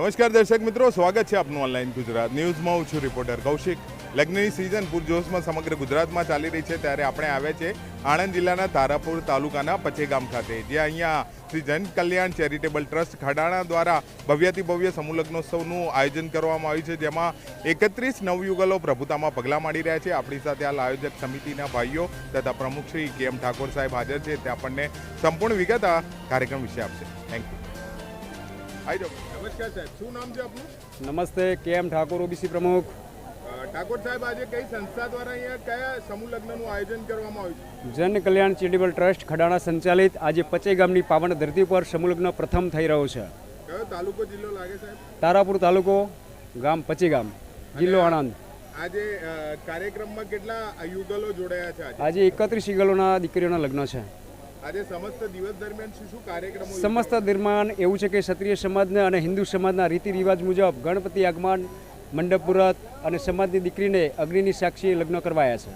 નમસ્કાર દર્શક મિત્રો, સ્વાગત છે આપનું ઓનલાઈન ગુજરાત ન્યૂઝમાં. હું છું રિપોર્ટર કૌશિક. લગ્નની સિઝન પૂરજોશમાં સમગ્ર ગુજરાતમાં ચાલી રહી છે. ત્યારે આપણે આવ્યા છે આણંદ જિલ્લાના તારાપુર તાલુકાના પચેગામ ખાતે, જ્યાં અહીંયા શ્રી જન કલ્યાણ ચેરિટેબલ ટ્રસ્ટ ખડાણા દ્વારા ભવ્યથી ભવ્ય સમૂહ આયોજન કરવામાં આવ્યું છે. જેમાં એકત્રીસ નવયુગલો પ્રભુતામાં પગલાં માંડી રહ્યા છે. આપણી સાથે હાલ આયોજક સમિતિના ભાઈઓ તથા પ્રમુખ શ્રી કે એમ ઠાકોર સાહેબ હાજર છે. તે આપણને સંપૂર્ણ વિગત આ કાર્યક્રમ વિશે આપશે. થેન્ક યુ નમસ્કાર સાહેબ શું નામ છે આપનું? નમસ્તે કે એમ ઠાકોર ઓબીસી પ્રમુખ? ઠાકોર સાહેબ આજે કઈ સંસ્થા દ્વારા અહીંયા કયા સમૂહ લગ્નનું આયોજન કરવામાં આવ્યું છે? જન કલ્યાણ ચેરિટેબલ ટ્રસ્ટ ખડાણા સંચાલિત આજે પચે ગામની પાવન ધરતી પર સમૂહલગ્ન પ્રથમ થઈ રહ્યો છે. કયો તાલુકો જિલ્લો લાગે સાહેબ? તારાપુર તાલુકો ગામ પચી ગામ જિલ્લો આણંદ. આજે કાર્યક્રમમાં કેટલા યુગલો જોડાયા છે આજે? એકત્રીસ ઈગલોના દીકરીઓના લગ્ન છે. આજે સમસ્ત દિવસ દરમિયાન શું શું કાર્યક્રમો સમસ્ત દરમિયાન એવું છે કે ક્ષત્રિય સમાજને અને હિન્દુ સમાજના રીતિ રિવાજ મુજબ ગણપતિ આગમન મંડપ પુરત અને સમાજની દીકરીને અગ્નિની સાક્ષી લગ્ન કરવાયા છે.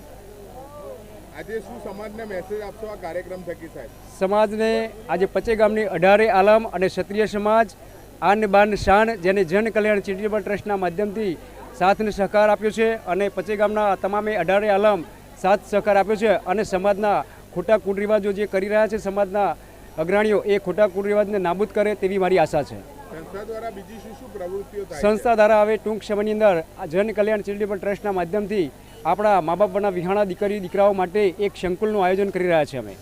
આજે શું સમાજને મેસેજ આપશો? આ કાર્યક્રમ થકી સાહેબ. સમાજને આજે પચે ગામની અઢારે આલમ અને ક્ષત્રિય સમાજ આન બાન શાન જેને જન કલ્યાણ ચેરિટેબલ ટ્રસ્ટના માધ્યમથી સાથને સહકાર આપ્યો છે અને પચે ગામના તમામે અઢારે આલમ સાથ સહકાર આપ્યો છે અને સમાજના ખોટા કુરિવાજો જે કરી રહ્યા છે સમાજના અગ્રણીઓ એ ખોટા કુરિવાજને નાબૂદ કરે તેવી મારી આશા છે. સંસ્થા દ્વારા બીજી શું શું પ્રવૃત્તિઓ થાય છે? સંસ્થા દ્વારા હવે ટૂંક સમયની અંદર આ જન કલ્યાણ ચેરિટેબલ ટ્રસ્ટના માધ્યમથી આપણા મા બાપના વિહાણા દીકરી દીકરાઓ માટે એક સંકુલનું આયોજન કરી રહ્યા છે અમે.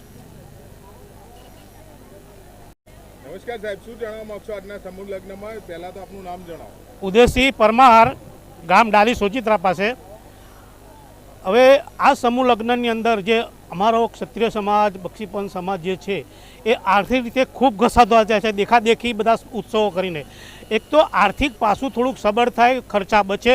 નમસ્કાર સાહેબ શું જણાવવા માંગશો આજના સમૂહ લગ્નમાં? પહેલાં તો આપનું નામ જણાવો. ઉદયસિંહ પરમાર ગામ ડાલી સોચિત્રા પાસે. આ સમૂહ લગ્નની અંદર જે અમારો ક્ષત્રિય સમાજ બક્ષીપન સમાજ જે છે, એ આર્થિક રીતે ખૂબ ઘસાતો જાય છે. દેખાદેખી બધા ઉત્સવો કરીને. એક તો આર્થિક પાસું થોડુંક સબળ થાય, ખર્ચા બચે.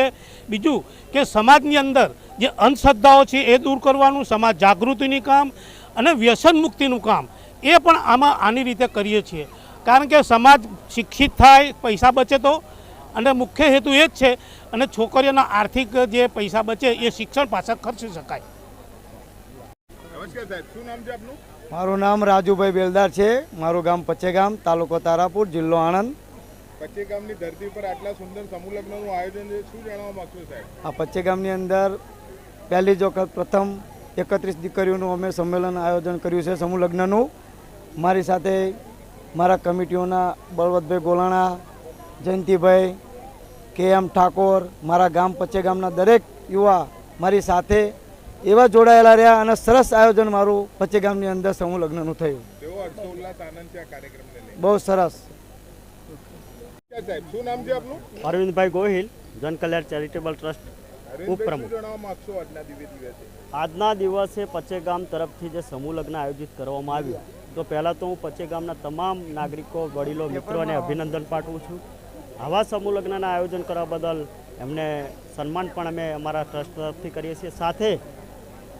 બીજું કે સમાજની અંદર જે અંધશ્રદ્ધાઓ છે, એ દૂર કરવાનું, સમાજ જાગૃતિની કામ અને વ્યસન મુક્તિનું કામ, એ પણ આમાં આની રીતે કરીએ છીએ. કારણ કે સમાજ શિક્ષિત થાય, પૈસા બચે તો. અને મુખ્ય હેતુ એ જ છે, અને છોકરીઓના આર્થિક જે પૈસા બચે, એ શિક્ષણ પાછળ ખર્ચી શકાય. નમસ્કાર સાહેબ શું નામ છે આપનું? મારું નામ રાજુભાઈ બેલદાર છે. મારું ગામ પચ્ચેગામ તાલુકો તારાપુર જિલ્લો આણંદ. પચ્ચેગામની ગામની ધરતી પર આટલા સુંદર સમૂહ લગ્નનું આયોજન છે શું જણાવવા માંગશો સાહેબ? આ પચ્ચેગામની અંદર પહેલી જ વખત પ્રથમ એકત્રીસ દીકરીઓનું અમે સંમેલન આયોજન કર્યું છે સમૂહ લગ્નનું. મારી સાથે મારા કમિટીઓના બળવતભાઈ ગોલાણા જયંતિભાઈ કે એમ ઠાકોર મારા ગામ પચેગામના દરેક યુવા મારી સાથે એવા જોડાયેલા રહ્યા અને સરસ આયોજન મારું પચેગામની અંદર સમૂહ લગ્નનું થયું. કેવો હર્ષોલ્લાસ આનંદ છે આ કાર્યક્રમને લઈને બહુ સરસ. નમસ્કાર સાહેબ શું નામ છે આપનું? અરવિંદભાઈ ગોહિલ જન કલ્યાણ ચેરિટેબલ ટ્રસ્ટ ઉપપ્રમુખ. આજના દિવસે? દિવસે આજના દિવસે પચેગામ તરફથી જે સમૂહ લગ્ન આયોજિત કરવામાં આવ્યું તો પહેલાં તો હું પચેગામના તમામ નાગરિકો વડીલો મિત્રોને અભિનંદન પાઠવું છું. આવા સમૂહ લગ્નના આયોજન કરવા બદલ એમને સન્માન પણ અમે અમારા ટ્રસ્ટ તરફથી કરીએ છીએ. સાથે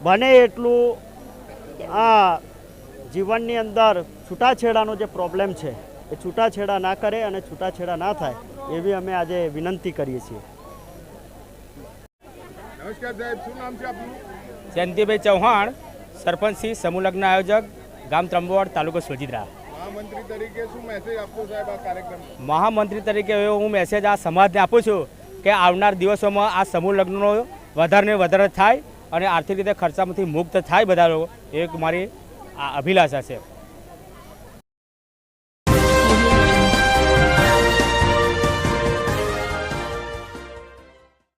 બને એટલું આ જીવનની અંદર છૂટાછેડાનો જે પ્રોબ્લેમ છે એ છૂટાછેડા ના કરે અને છૂટાછેડા ના થાય એવી અમે આજે વિનંતી કરીએ છીએ. નમસ્કાર સાહેબ શું નામ છે આપનું? જયંતિભાઈ ચૌહાણ સરપંચ શ્રી સમૂહલગ્ન આયોજક ગામ ત્રંબોવાડ તાલુકો સોજિત્રા મહામંત્રી તરીકે શું મેસેજ આપશો સાહેબ આ કાર્યક્રમ મહામંત્રી તરીકે હું મેસેજ આ સમાજને આપું છું કે આવનાર દિવસોમાં આ સમૂહ લગ્નનો વધારે ને વધારે થાય અને આર્થિક રીતે ખર્ચામાંથી મુક્ત થાય બધા લોકો એક મારી અભિલાષા છે.